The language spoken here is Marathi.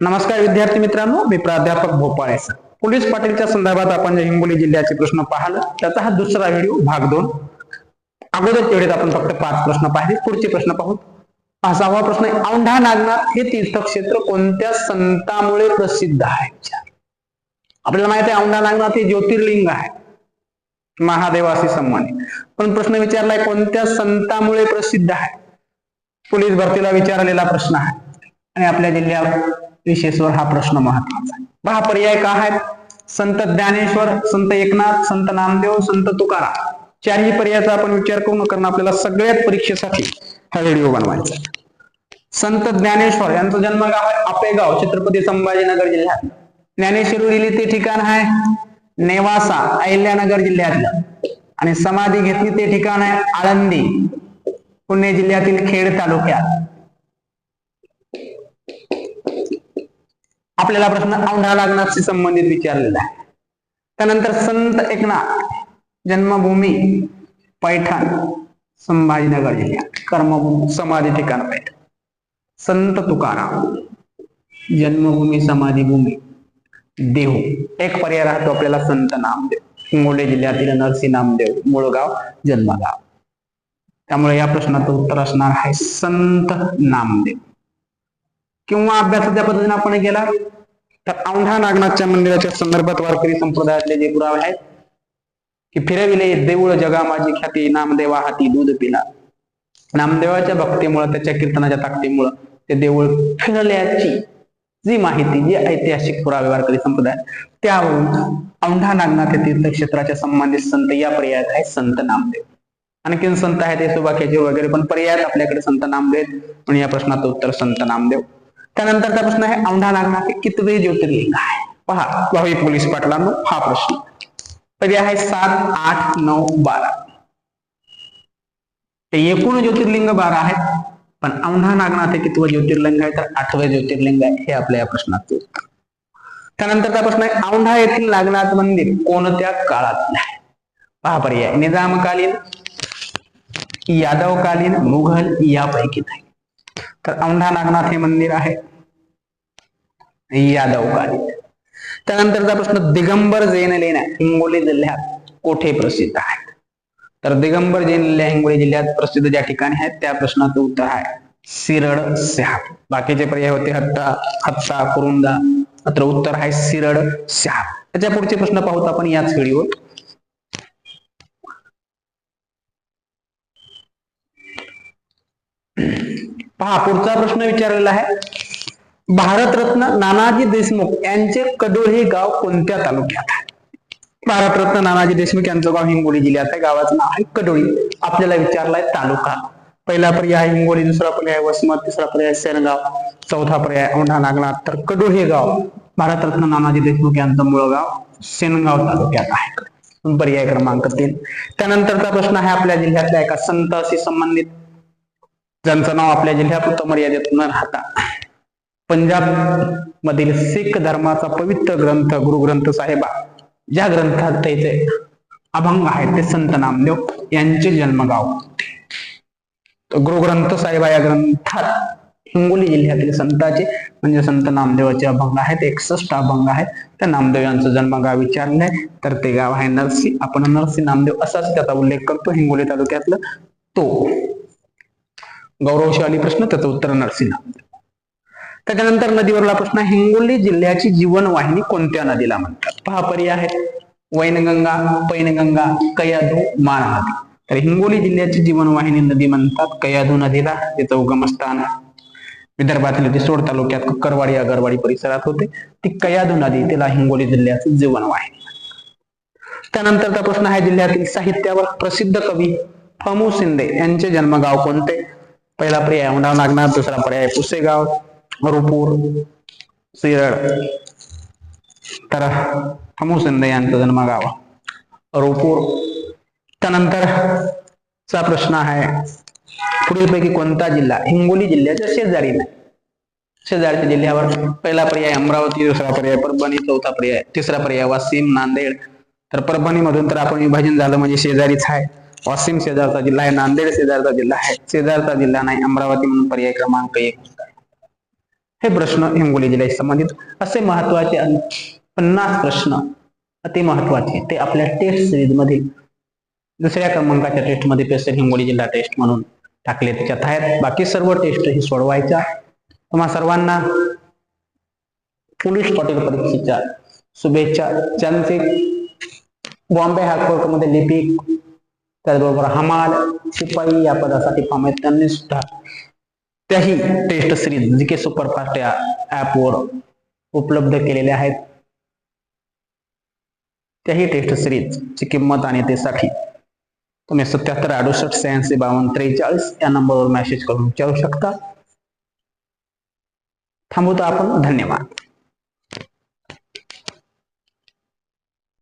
नमस्कार विद्यार्थी मित्रांनो मी प्राध्यापक भोपाळे. पोलीस पाटीलच्या संदर्भात आपण जे हिंगोली जिल्ह्याचे प्रश्न पाहिलं त्याचा हा दुसरा व्हिडिओ भाग दोन. अगोदर तेवढेच आपण फक्त पाच प्रश्न पाहिले पुढचे प्रश्न पाहू. सहावा प्रश्न औंढा नागनाथ हे तीर्थक्षेत्र कोणत्या संतामुळे प्रसिद्ध आहे? आपल्याला माहिती आहे औंढा नागनाथ हे ज्योतिर्लिंग आहे. महादेवाशी संबंधित. पण प्रश्न विचारलाय कोणत्या संतामुळे प्रसिद्ध आहे? पोलीस भरतीला विचारलेला प्रश्न आहे. आणि आपल्या जिल्ह्यात विशेषवर हा प्रश्न महत्त्वाचा पहा पर्याय का आहेत? संत ज्ञानेश्वर संत एकनाथ संत नामदेव संत तुकाराम. चारही पर्यायाचा आपण विचार करू कारण आपल्याला सगळ्यात परीक्षेसाठी हा व्हिडिओ बनवायचा संत ज्ञानेश्वर यांचा जन्मगाव आहे आपेगाव छत्रपती संभाजीनगर जिल्ह्यात. ज्ञानेश्वरी दिली ते ठिकाण आहे नेवासा अहिल्यानगर जिल्ह्यातलं. आणि समाधी घेतली ते ठिकाण आहे आळंदी पुणे जिल्ह्यातील खेड तालुक्यात. आपल्याला प्रश्न औंढा नागनाथशी संबंधित विचारलेला आहे. त्यानंतर संत एकनाथ जन्मभूमी पैठण संभाजीनगर जिल्ह्यात. कर्मभूमी समाधी ठिकाण पैठण संत तुकाराम जन्मभूमी समाधीभूमी देहू. एक पर्याय राहतो आपल्याला संत नामदेव. हिंगोली जिल्ह्यातील नरसी नामदेव मुळगाव जन्मगाव. त्यामुळे या प्रश्नाचं उत्तर असणार आहे संत नामदेव. किंवा अभ्यासाच्या पद्धतीने आपण गेला तर औंढा नागनाथच्या मंदिराच्या संदर्भात वारकरी संप्रदायातले जे पुरावे आहेत की फिरविले देऊळ जगा माझी ख्याती नामदेवा हाती दूध पिला. नामदेवाच्या भक्तीमुळे त्याच्या कीर्तनाच्या ताकदीमुळं ते देऊळ फिरल्याची जी माहिती जी ऐतिहासिक पुरावे वारकरी संप्रदाय त्यावरून औंढा नागनाथ या तीर्थक्षेत्राच्या संबंधित संत या पर्यायात आहे संत नामदेव. आणखीन संत आहेत ते सुबाख्याचे वगैरे पण पर्यायात आपल्याकडे संत नामदेव म्हणून या प्रश्नाचं उत्तर संत नामदेव. त्यानंतरचा प्रश्न आहे औंढा नागनाथ कितवे ज्योतिर्लिंग आहे? पहा भावी पोलीस पाटलांनो हा प्रश्न. पर्याय आहे सात आठ नऊ बारा. ते एकूण ज्योतिर्लिंग बारा आहेत पण औंढा नागनाथ हे कितवं ज्योतिर्लिंग आहे तर आठवे ज्योतिर्लिंग आहे हे आपल्या या प्रश्नात त्यानंतरचा प्रश्न आहे औंढा येथील नागनाथ मंदिर कोणत्या काळात आहे? पहा पर्याय निजामकालीन यादवकालीन मुघल यापैकी नाही. तर औंढा नागनाथ हे मंदिर आहे. यादवकालीन त्यानंतरचा प्रश्न दिगंबर जैन लेण्या हिंगोली जिल्ह्यात कोठे प्रसिद्ध आहेत? तर दिगंबर जैन लेण्या हिंगोली जिल्ह्यात प्रसिद्ध ज्या ठिकाणी आहेत त्या प्रश्नाचं उत्तर आहे सिरड सहा बाकीचे पर्याय होते हत्ता हत्ता कुरुंदा. मात्र उत्तर आहे सिरड सहा त्याच्या पुढचे प्रश्न पाहूत आपण याच व्हिडिओ पहा पुढचा प्रश्न विचारलेला आहे. भारतरत्न नानाजी देशमुख यांचे कडोळ हे गाव कोणत्या तालुक्यात आहे? भारतरत्न नानाजी देशमुख यांचं गाव हिंगोली जिल्ह्यात आहे. गावाचं नाव आहे कडोळी आपल्याला विचारलाय तालुका. पहिला पर्याय हिंगोली दुसरा पर्याय वसमत तिसरा पर्याय सेनगाव चौथा पर्याय औंढा नागनाथ. तर कडोळ हे गाव भारतरत्न नानाजी देशमुख यांचं मूळ गाव सेनगाव तालुक्यात आहे. पर्याय क्रमांक तीन. त्यानंतरचा प्रश्न आहे आपल्या जिल्ह्यातल्या एका संताशी संबंधित ज्यांचं नाव आपल्या जिल्ह्यापुरतं मर्यादित न राहता. पंजाब मधील सिख धर्माचा पवित्र ग्रंथ गुरुग्रंथ साहेबा ज्या ग्रंथात त्याचे अभंग आहेत ते संत नामदेव यांचे जन्मगाव गुरुग्रंथ साहेबा या ग्रंथात हिंगोली जिल्ह्यातील संताचे म्हणजे संत नामदेवाचे अभंग आहेत एकसष्ट अभंग आहेत. त्या नामदेव यांचं जन्मगाव विचारलंय तर ते गाव आहे नरसी आपण नरसी नामदेव असाच त्याचा उल्लेख करतो हिंगोली तालुक्यातलं तो. गौरवशाली प्रश्न त्याचं उत्तर नरसिंह. त्याच्यानंतर नदीवरला प्रश्न हिंगोली जिल्ह्याची जीवनवाहिनी कोणत्या नदीला म्हणतात? पहा पर्याय आहेत. वैनगंगा पैनगंगा कयाधू माळ नदी. तर हिंगोली जिल्ह्याची जीवनवाहिनी नदी म्हणतात कयाधू नदीला. तिचं उगमस्थान विदर्भातील रिसोड तालुक्यात कुक्करवाडी अगरवाडी परिसरात होते. ती कयाधू नदी तिला हिंगोली जिल्ह्याची जीवनवाहिनी त्यानंतरचा प्रश्न आहे जिल्ह्यातील साहित्यावर प्रसिद्ध कवी फमू शिंदे यांचे जन्मगाव कोणते? पहिला पर्याय औंढा नागनाथ दुसरा पर्याय पुसेगाव मरुपूर सिरड तर हमू शिंदे यांचं जन्मगाव रुपूर त्यानंतर चा प्रश्न आहे पुढीलपैकी कोणता जिल्हा? हिंगोली जिल्ह्याच्या शेजारी नाही. शेजारच्या जिल्ह्यावर पहिला पर्याय अमरावती दुसरा पर्याय परभणी चौथा पर्याय तिसरा पर्याय वाशिम नांदेड. तर परभणी मधून तर आपण विभाजन झालं म्हणजे शेजारीच आहे. वाशिम शेजारचा जिल्हा आहे नांदेड शेजारचा जिल्हा आहे. शेजारचा जिल्हा नाही अमरावती म्हणून पर्याय क्रमांक एक. हे प्रश्न हिंगोली जिल्ह्याशी संबंधित असे महत्त्वाचे पन्नास प्रश्न अति महत्त्वाचे ते आपल्या टेस्ट सिरीज मधील दुसऱ्या क्रमांकाच्या टेस्टमध्ये पेसेल हिंगोली जिल्हा टेस्ट म्हणून टाकले. त्याच्यात आहेत बाकी सर्व टेस्ट ही सोडवायच्या. तुम्हा सर्वांना पोलीस पाटील परीक्षेच्या शुभेच्छा. ज्यांचे बॉम्बे हायकोर्टमध्ये लिपिक त्याचबरोबर हमाल शिपाई या पदासाठी फॉर्म आहेत. त्यांनी सुद्धा त्याही test series G K superfast या ऍपवर उपलब्ध केलेल्या आहेत. त्याही टेस्ट सिरीजची किंमत आणि त्यासाठी तुम्ही सत्याहत्तर अडुसष्ट शहाऐंशी बावन्न त्रेचाळीस या नंबरवर मेसेज करून विचारू शकता. थांबवतो आपण धन्यवाद.